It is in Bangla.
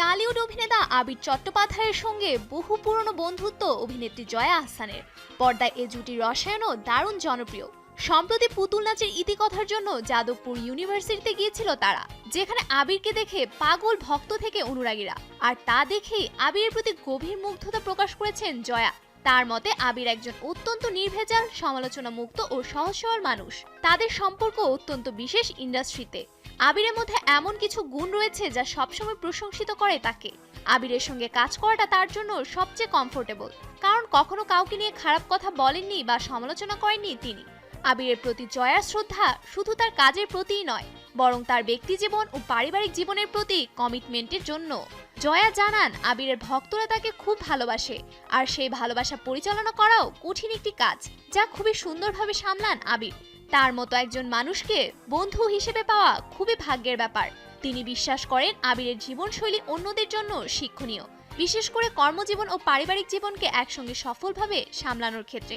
টালিউড অভিনেতা আবির চট্টোপাধ্যায়ের সঙ্গে বহু পুরনো বন্ধুত্ব অভিনেত্রী জয়া আহসানের। পর্দায় এ জুটির রসায়নও দারুণ জনপ্রিয়। সম্প্রতি পুতুল নাচের ইতিকথার জন্য যাদবপুর ইউনিভার্সিটিতে গিয়েছিল তারা, যেখানে আবিরকে দেখে পাগল ভক্ত থেকে অনুরাগীরা। আর তা দেখেই আবিরের প্রতি গভীর মুগ্ধতা প্রকাশ করেছেন জয়া। তার মতে, আবির একজন অত্যন্ত নির্ভেজাল সমালোচনা মুক্ত ও সহজ সরল মানুষ। তাদের সম্পর্ক অত্যন্ত বিশেষ ইন্ডাস্ট্রিতে। আবিরের মধ্যে এমন কিছু গুণ রয়েছে যা সবসময় প্রশংসিত করে তাকে। আবিরের সঙ্গে কাজ করাটা তার জন্য সবচেয়ে কমফোর্টেবল কারণ কখনো কাউকে নিয়ে খারাপ কথা বলেননি বা সমালোচনা করেননি তিনি। আবিরের প্রতি জয়ার শ্রদ্ধা শুধু তার কাজের প্রতিই নয়, বরং তার ব্যক্তি জীবন ও পারিবারিক জীবনের প্রতি কমিটমেন্টের জন্য। জয়া জানান, আবিরের ভক্তরা তাকে খুব ভালোবাসে, আর সেই ভালোবাসা পরিচালনা করাও কঠিন একটি কাজ, যা খুবই সুন্দরভাবে সামলান আবির। তার মতো একজন মানুষকে বন্ধু হিসেবে পাওয়া খুবই ভাগ্যের ব্যাপার। তিনি বিশ্বাস করেন আবিরের জীবনশৈলী অন্যদের জন্য শিক্ষণীয়, বিশেষ করে কর্মজীবন ও পারিবারিক জীবনকে একসঙ্গে সফলভাবে সামলানোর ক্ষেত্রে।